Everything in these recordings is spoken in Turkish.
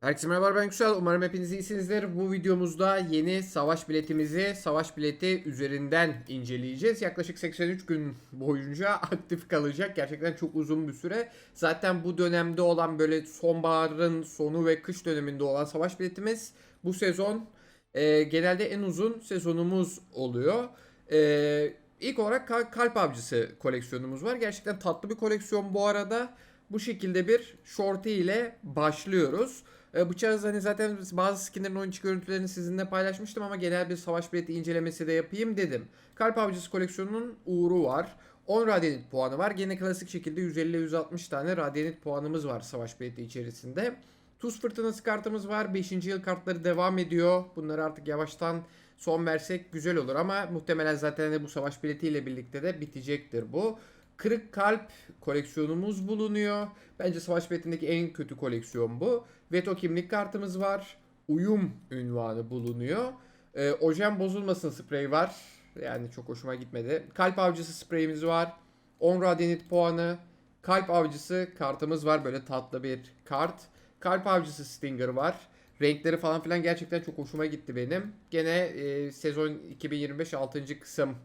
Herkese merhaba ben Güzel. Umarım hepiniz iyisinizdir. Bu videomuzda yeni savaş biletimizi savaş bileti üzerinden inceleyeceğiz. Yaklaşık 83 gün boyunca aktif kalacak. Gerçekten çok uzun bir süre. Zaten bu dönemde olan böyle sonbaharın sonu ve kış döneminde olan savaş biletimiz bu sezon e, genelde en uzun sezonumuz oluyor. E, ilk olarak Kal- Kalp Avcısı koleksiyonumuz var. Gerçekten tatlı bir koleksiyon bu arada. Bu şekilde bir shorty ile başlıyoruz. E, bıçağız hani zaten bazı skinlerin oyuncu görüntülerini sizinle paylaşmıştım ama genel bir savaş bileti incelemesi de yapayım dedim. Kalp Avcısı koleksiyonunun uğru var. 10 radyanit puanı var. Gene klasik şekilde 150-160 tane radyanit puanımız var savaş bileti içerisinde. Tuz fırtınası kartımız var. 5. yıl kartları devam ediyor. Bunları artık yavaştan son versek güzel olur ama muhtemelen zaten de bu savaş biletiyle birlikte de bitecektir bu. Kırık Kalp koleksiyonumuz bulunuyor. Bence savaş biletindeki en kötü koleksiyon bu. Veto kimlik kartımız var. Uyum ünvanı bulunuyor. Ee, ojem bozulmasın spreyi var. Yani çok hoşuma gitmedi. Kalp avcısı spreyimiz var. 10 radyanit puanı. Kalp avcısı kartımız var. Böyle tatlı bir kart. Kalp avcısı stinger var. Renkleri falan filan gerçekten çok hoşuma gitti benim. Gene e, sezon 2025 6. kısım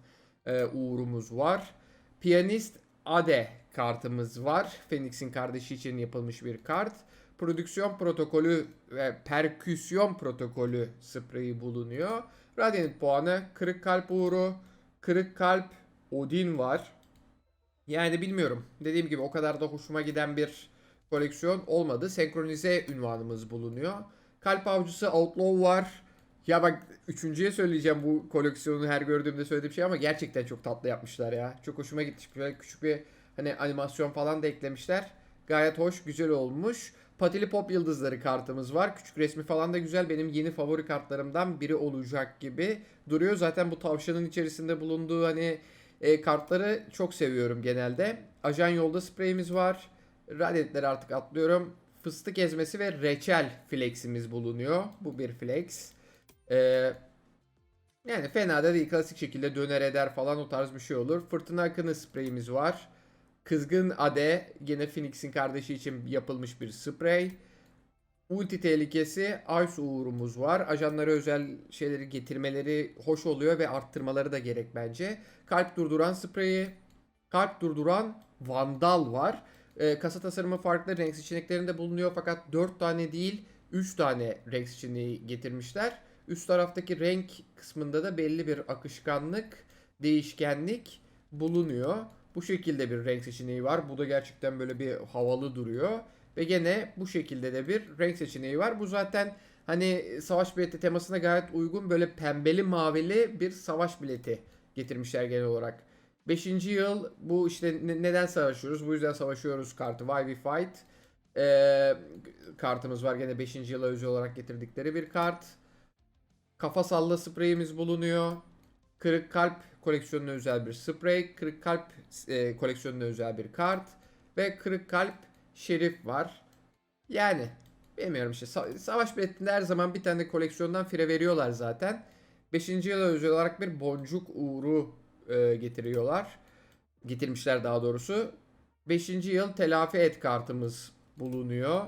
e, uğrumuz var. Piyanist Ade kartımız var. Phoenix'in kardeşi için yapılmış bir kart. Prodüksiyon protokolü ve perküsyon protokolü spreyi bulunuyor. Radiant puanı, kırık kalp uğru, kırık kalp Odin var. Yani bilmiyorum. Dediğim gibi o kadar da hoşuma giden bir koleksiyon olmadı. Senkronize ünvanımız bulunuyor. Kalp avcısı Outlaw var. Ya bak üçüncüye söyleyeceğim bu koleksiyonu her gördüğümde söylediğim şey ama gerçekten çok tatlı yapmışlar ya. Çok hoşuma gitti. Böyle küçük bir hani animasyon falan da eklemişler. Gayet hoş, güzel olmuş. Patili Pop Yıldızları kartımız var. Küçük resmi falan da güzel. Benim yeni favori kartlarımdan biri olacak gibi duruyor. Zaten bu tavşanın içerisinde bulunduğu hani e, kartları çok seviyorum genelde. Ajan yolda spreyimiz var. Radyetleri artık atlıyorum. Fıstık ezmesi ve reçel fleximiz bulunuyor. Bu bir flex. Ee, yani fena da değil. Klasik şekilde döner eder falan o tarz bir şey olur. Fırtına akını spreyimiz var. Kızgın Ade gene Phoenix'in kardeşi için yapılmış bir sprey. Ulti tehlikesi Ice uğurumuz var. Ajanlara özel şeyleri getirmeleri hoş oluyor ve arttırmaları da gerek bence. Kalp durduran spreyi, kalp durduran Vandal var. Ee, kasa tasarımı farklı renk seçeneklerinde bulunuyor fakat 4 tane değil 3 tane renk seçeneği getirmişler. Üst taraftaki renk kısmında da belli bir akışkanlık, değişkenlik bulunuyor. Bu şekilde bir renk seçeneği var. Bu da gerçekten böyle bir havalı duruyor. Ve gene bu şekilde de bir renk seçeneği var. Bu zaten hani savaş bileti temasına gayet uygun böyle pembeli mavili bir savaş bileti getirmişler genel olarak. 5. yıl bu işte ne- neden savaşıyoruz? Bu yüzden savaşıyoruz kartı. Why We Fight. Ee, kartımız var gene 5. yıla özel olarak getirdikleri bir kart. Kafa salla spreyimiz bulunuyor. Kırık kalp koleksiyonuna özel bir sprey. Kırık kalp e, koleksiyonuna özel bir kart. Ve kırık kalp şerif var. Yani bilmiyorum işte sa- savaş biletinde her zaman bir tane koleksiyondan fire veriyorlar zaten. 5. yıla özel olarak bir boncuk uğru e, getiriyorlar. Getirmişler daha doğrusu. 5. yıl telafi et kartımız bulunuyor.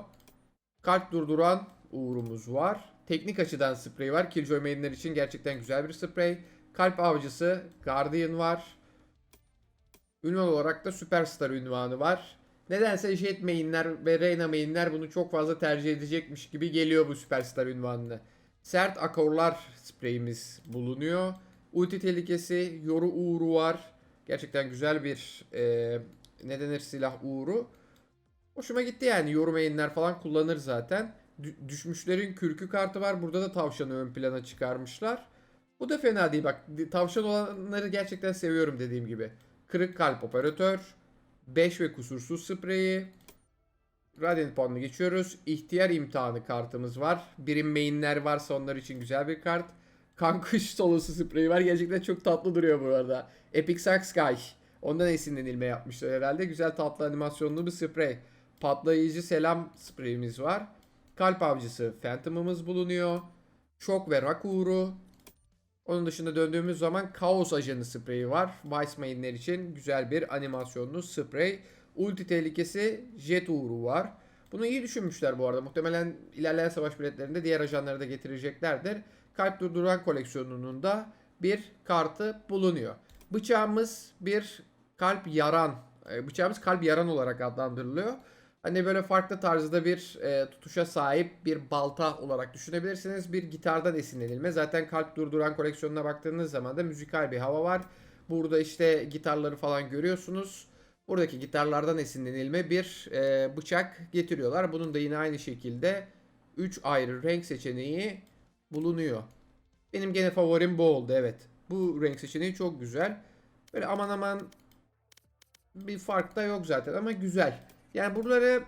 Kalp durduran uğrumuz var. Teknik açıdan sprey var. Killjoy mainler için gerçekten güzel bir sprey. Kalp avcısı Guardian var. Ünvan olarak da Superstar ünvanı var. Nedense Jet mainler ve Reyna mainler bunu çok fazla tercih edecekmiş gibi geliyor bu Superstar ünvanını. Sert akorlar spreyimiz bulunuyor. Ulti tehlikesi, yoru uğru var. Gerçekten güzel bir e, ne denir silah uğru. Hoşuma gitti yani. Yorum yayınlar falan kullanır zaten. Dü- düşmüşlerin kürkü kartı var. Burada da tavşanı ön plana çıkarmışlar. Bu da fena değil bak. Tavşan olanları gerçekten seviyorum dediğim gibi. Kırık kalp operatör. 5 ve kusursuz spreyi. Radiant puanını geçiyoruz. İhtiyar imtihanı kartımız var. Birim mainler varsa onlar için güzel bir kart. Kankuş solosu spreyi var. Gerçekten çok tatlı duruyor bu arada. Epic Sack Sky. Ondan esinlenilme yapmışlar herhalde. Güzel tatlı animasyonlu bir sprey. Patlayıcı selam spreyimiz var. Kalp avcısı Phantom'ımız bulunuyor. Şok ve rak. Onun dışında döndüğümüz zaman Kaos ajanı spreyi var. Vice mainler için güzel bir animasyonlu sprey. Ulti tehlikesi Jet uğru var. Bunu iyi düşünmüşler bu arada. Muhtemelen ilerleyen savaş biletlerinde diğer ajanları da getireceklerdir. Kalp durduran koleksiyonunun da bir kartı bulunuyor. Bıçağımız bir kalp yaran. e, Bıçağımız kalp yaran olarak adlandırılıyor. Hani böyle farklı tarzda bir e, tutuşa sahip bir balta olarak düşünebilirsiniz. Bir gitardan esinlenilme. Zaten kalp durduran koleksiyonuna baktığınız zaman da müzikal bir hava var. Burada işte gitarları falan görüyorsunuz. Buradaki gitarlardan esinlenilme bir e, bıçak getiriyorlar. Bunun da yine aynı şekilde 3 ayrı renk seçeneği bulunuyor. Benim gene favorim bu oldu evet. Bu renk seçeneği çok güzel. Böyle aman aman bir fark da yok zaten ama güzel. Yani buraları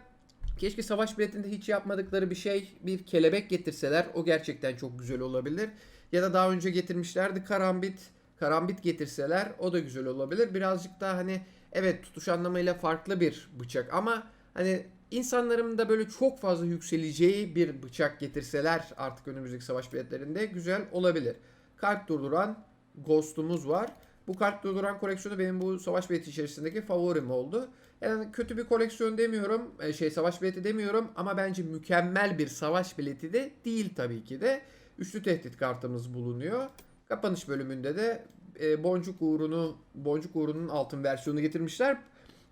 keşke savaş biletinde hiç yapmadıkları bir şey bir kelebek getirseler o gerçekten çok güzel olabilir. Ya da daha önce getirmişlerdi karambit. Karambit getirseler o da güzel olabilir. Birazcık daha hani evet tutuş anlamıyla farklı bir bıçak ama hani insanların da böyle çok fazla yükseleceği bir bıçak getirseler artık önümüzdeki savaş biletlerinde güzel olabilir. Kalp durduran Ghost'umuz var. Bu kalp durduran koleksiyonu benim bu savaş bileti içerisindeki favorim oldu. Yani kötü bir koleksiyon demiyorum, e, şey savaş bileti demiyorum ama bence mükemmel bir savaş bileti de değil tabii ki de. Üçlü tehdit kartımız bulunuyor. Kapanış bölümünde de e, Boncuk Uğru'nu, Boncuk Uğru'nun altın versiyonu getirmişler.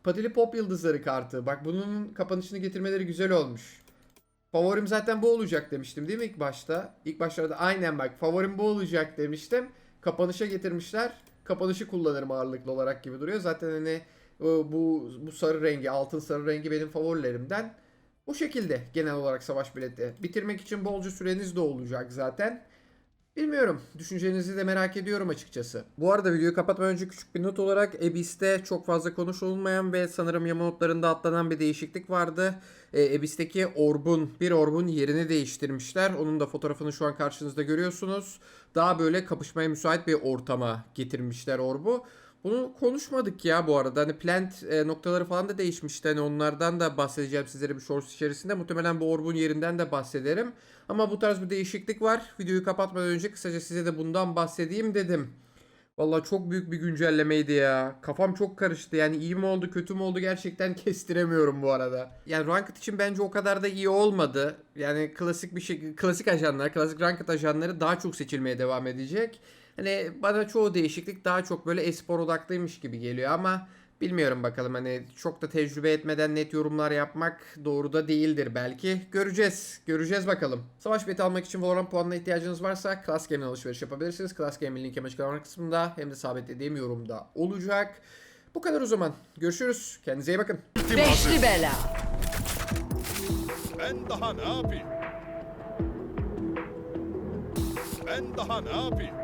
Patili Pop Yıldızları kartı. Bak bunun kapanışını getirmeleri güzel olmuş. Favorim zaten bu olacak demiştim değil mi ilk başta? İlk başlarda aynen bak favorim bu olacak demiştim. Kapanışa getirmişler. Kapanışı kullanırım ağırlıklı olarak gibi duruyor. Zaten hani bu bu sarı rengi, altın sarı rengi benim favorilerimden. Bu şekilde genel olarak savaş bileti. Bitirmek için bolca süreniz de olacak zaten. Bilmiyorum. Düşüncenizi de merak ediyorum açıkçası. Bu arada videoyu kapatmadan önce küçük bir not olarak Ebis'te çok fazla konuşulmayan ve sanırım yama notlarında atlanan bir değişiklik vardı. E, Ebis'teki orbun, bir orbun yerini değiştirmişler. Onun da fotoğrafını şu an karşınızda görüyorsunuz. Daha böyle kapışmaya müsait bir ortama getirmişler orbu. Bunu konuşmadık ya bu arada. Hani plant e, noktaları falan da değişmişti. Hani onlardan da bahsedeceğim sizlere bir shorts içerisinde. Muhtemelen bu orbun yerinden de bahsederim. Ama bu tarz bir değişiklik var. Videoyu kapatmadan önce kısaca size de bundan bahsedeyim dedim. Vallahi çok büyük bir güncellemeydi ya. Kafam çok karıştı. Yani iyi mi oldu, kötü mü oldu gerçekten kestiremiyorum bu arada. Yani Ranked için bence o kadar da iyi olmadı. Yani klasik bir şey, klasik ajanlar, klasik Ranked ajanları daha çok seçilmeye devam edecek. Hani bana çoğu değişiklik daha çok böyle espor odaklıymış gibi geliyor ama bilmiyorum bakalım hani çok da tecrübe etmeden net yorumlar yapmak doğru da değildir belki. Göreceğiz. Göreceğiz bakalım. Savaş bileti almak için Valorant puanına ihtiyacınız varsa Class Game'den alışveriş yapabilirsiniz. Class Game'in linki açıklama kısmında hem de sabitlediğim yorumda olacak. Bu kadar o zaman. Görüşürüz. Kendinize iyi bakın. Beşli bela. Ben daha ne yapayım? Ben daha ne yapayım?